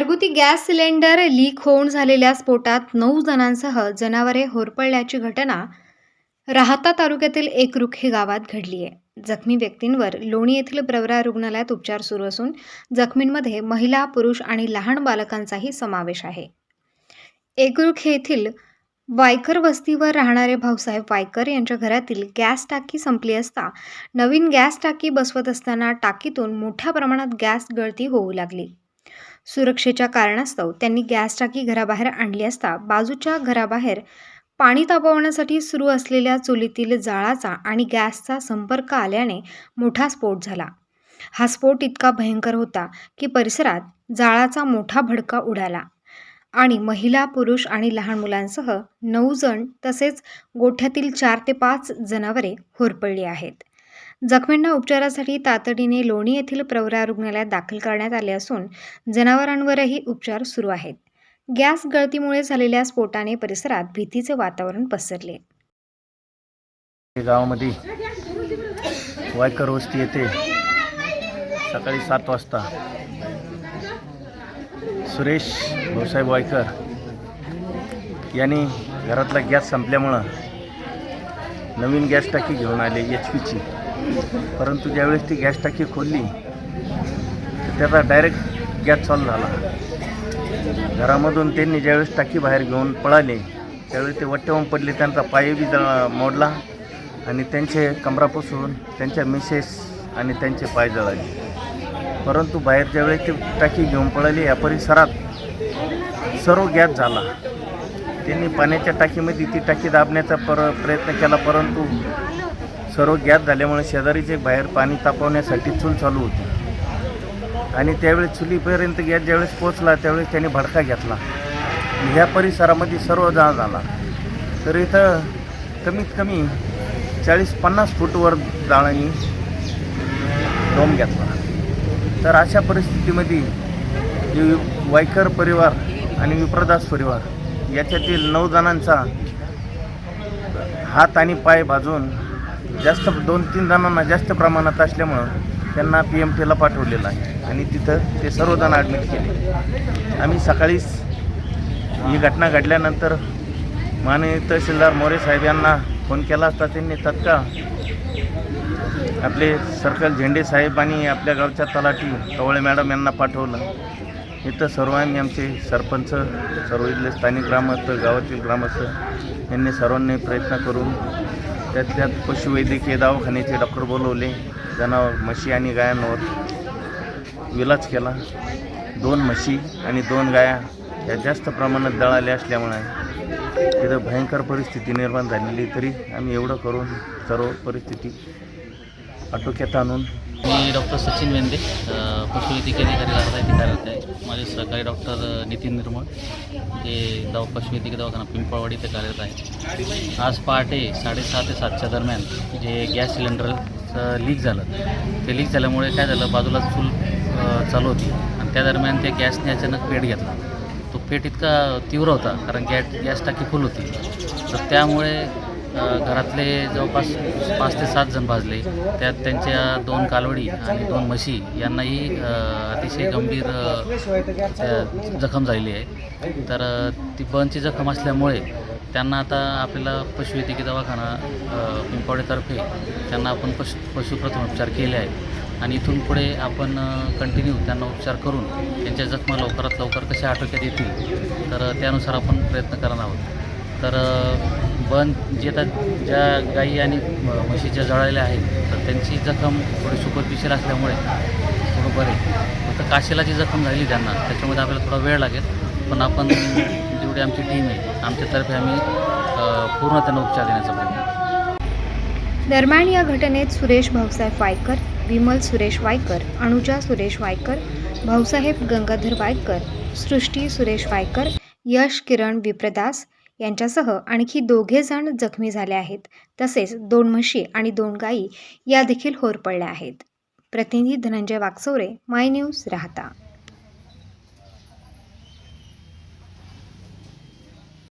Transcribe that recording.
घरगुती gas cylinder leak होऊन झालेल्या स्फोटात नऊ जणांसह जनावरे होरपळल्याची घटना राहता तालुक्यातील एकरुख हे गावात घडली आहे. जखमी व्यक्तींवर लोणी येथील प्रवरा रुग्णालयात उपचार सुरू असून जखमींमध्ये महिला पुरुष आणि लहान बालकांचाही समावेश आहे. एकरुख येथील वायकर वस्तीवर राहणारे भाऊसाहेब वायकर यांच्या घरातील गॅस टाकी संपली असता नवीन गॅस टाकी बसवत असताना टाकीतून मोठ्या प्रमाणात गॅस गळती होऊ लागली. सुरक्षेच्या कारणास्तव त्यांनी गॅस टाकी घराबाहेर आणली असता बाजूच्या घराबाहेर पाणी तापवण्यासाठी सुरू असलेल्या चुलीतील जाळाचा आणि गॅसचा संपर्क आल्याने मोठा स्फोट झाला. हा स्फोट इतका भयंकर होता की परिसरात जाळाचा मोठा भडका उडाला आणि महिला पुरुष आणि लहान मुलांसह नऊ जण तसेच गोठ्यातील चार ते पाच जनावरे होरपळली आहेत. जखमींना उपचारासाठी तातडीने लोणी येथील प्रवरा रुग्णालयात दाखल करण्यात आले असून जनावरांवरही उपचार सुरू आहेत. गॅस गळतीमुळे झालेल्या स्फोटाने परिसरात भीतीचे वातावरण पसरले. गावामध्ये वायकर वस्ती येथे सकाळी सात वाजता सुरेश भाऊसाहेब वायकर यांनी घरातला गॅस संपल्यामुळं नवीन गॅस टाकी घेऊन आले एच पीची परंतु ज्यावेळेस ती गॅस टाकी खोलली तर त्याचा डायरेक्ट गॅस चालू झाला. घरामधून त्यांनी ज्यावेळेस टाकी बाहेर घेऊन पळाले त्यावेळी ते वट्टेवून पडले त्यांचा पाय बी जळ मोडला आणि त्यांचे कमरापासून त्यांच्या मिसेस आणि त्यांचे पाय जळाले. परंतु बाहेर ज्यावेळेस ते टाकी घेऊन पळाली या परिसरात सर्व गॅस झाला. त्यांनी पाण्याच्या टाकीमध्ये ती टाकी दाबण्याचा पर प्रयत्न केला परंतु सर्व गॅस झाल्यामुळे शेजारीचे बाहेर पाणी तापवण्यासाठी चूल चालू होती. आणि त्यावेळेस चुलीपर्यंत गॅस ज्यावेळेस पोचला त्यावेळेस त्याने भडका घेतला. ह्या परिसरामध्ये सर्व जाळ झाला. तर इथं कमीत कमी चाळीस पन्नास फूटवर जाळांनी डोम घेतला. तर अशा परिस्थितीमध्ये वायकर परिवार आणि विप्रदास परिवार याच्यातील नऊ जणांचा हात आणि पाय भाजून जास्त दोन तीन जणांना जास्त प्रमाणात असल्यामुळं त्यांना पी एम टीला पाठवलेलं आहे. आणि तिथं ते सर्वजण ॲडमिट केले. आम्ही सकाळीच ही घटना घडल्यानंतर माननीय तहसीलदार मोरे साहेब यांना फोन केला असता. त्यांनी तत्काळ आपले सर्कल झेंडे साहेब आणि आपल्या गावच्या तलाठी कवळे मॅडम यांना पाठवलं. इथं सर्वांनी आमचे सरपंच सर्व इथले स्थानिक ग्रामस्थ गावातील ग्रामस्थ यांनी सर्वांनी प्रयत्न करून त्यात त्यात पशुवैद्यकीय दवाखान्याचे डॉक्टर बोलवले. जनावर म्हशी आणि गायांवर विलाज केला. दोन म्हशी आणि दोन गाया या जास्त प्रमाणात दळाल्या असल्यामुळे तिथं भयंकर परिस्थिती निर्माण झालेली तरी आम्ही एवढं करून सर्व परिस्थिती आटोक्यात आणून मी डॉक्टर सचिन वेंदे पशुवैद्यकीय अधिकारी राहता कार्यरत आहे. माझे सहकारी डॉक्टर नितीन निर्मळ जे दवा पशुवैद्यकीय दवाखाना पिंपळवाडी इथे कार्यरत आहे. आज पहाटे साडेसहा ते सातच्या दरम्यान जे गॅस सिलेंडरचं लीक झालं ते लीक झाल्यामुळे काय झालं बाजूला चूल चालू होती आणि त्या दरम्यान त्या गॅसने अचानक पेट घेतला. तो पेट इतका तीव्र होता कारण गॅस गॅस टाकी फुल होती. तर त्यामुळे घरातले जवळपास पाच ते सात जण भाजले. त्यात त्यांच्या दोन कालवडी आणि दोन म्हशी यांनाही अतिशय गंभीर जखम झालेली आहे. तर ती बर्नची जखम असल्यामुळे त्यांना आता आपल्याला पशुवैद्यकीय दवाखाना अ, पिंपवडेतर्फे त्यांना आपण पशु पशुप्रथमोपचार केले आहेत. आणि इथून पुढे आपण कंटिन्यू त्यांना उपचार करून त्यांच्या जखमा लवकरात लवकर कशा आटोक्यात येतील तर त्यानुसार आपण प्रयत्न करणार आहोत. तर पण जे आता ज्या गाई आणि म्हशीच्या जळालेल्या आहेत तर त्यांची जखम थोडी सुपरफिशियल असल्यामुळे थोडं बरे. फक्त काशीला जी जखम झाली त्यांना त्याच्यामध्ये आपल्याला थोडा वेळ लागेल पण आपण जेवढी आमची टीम आहे आमच्यातर्फे आम्ही पूर्ण त्यांना उपचार देण्याचा प्रयत्न दरम्यान या घटनेत सुरेश भाऊसाहेब वायकर विमल सुरेश वायकर अनुजा सुरेश वायकर भाऊसाहेब गंगाधर वायकर सृष्टी सुरेश वायकर यश किरण विप्रदास यांच्यासह आणखी दोघे जण जखमी झाले आहेत. तसेच दोन म्हशी आणि दोन गायी या देखील होरपळल्या आहेत. प्रतिनिधी धनंजय वाकचौरे माय न्यूज राहता.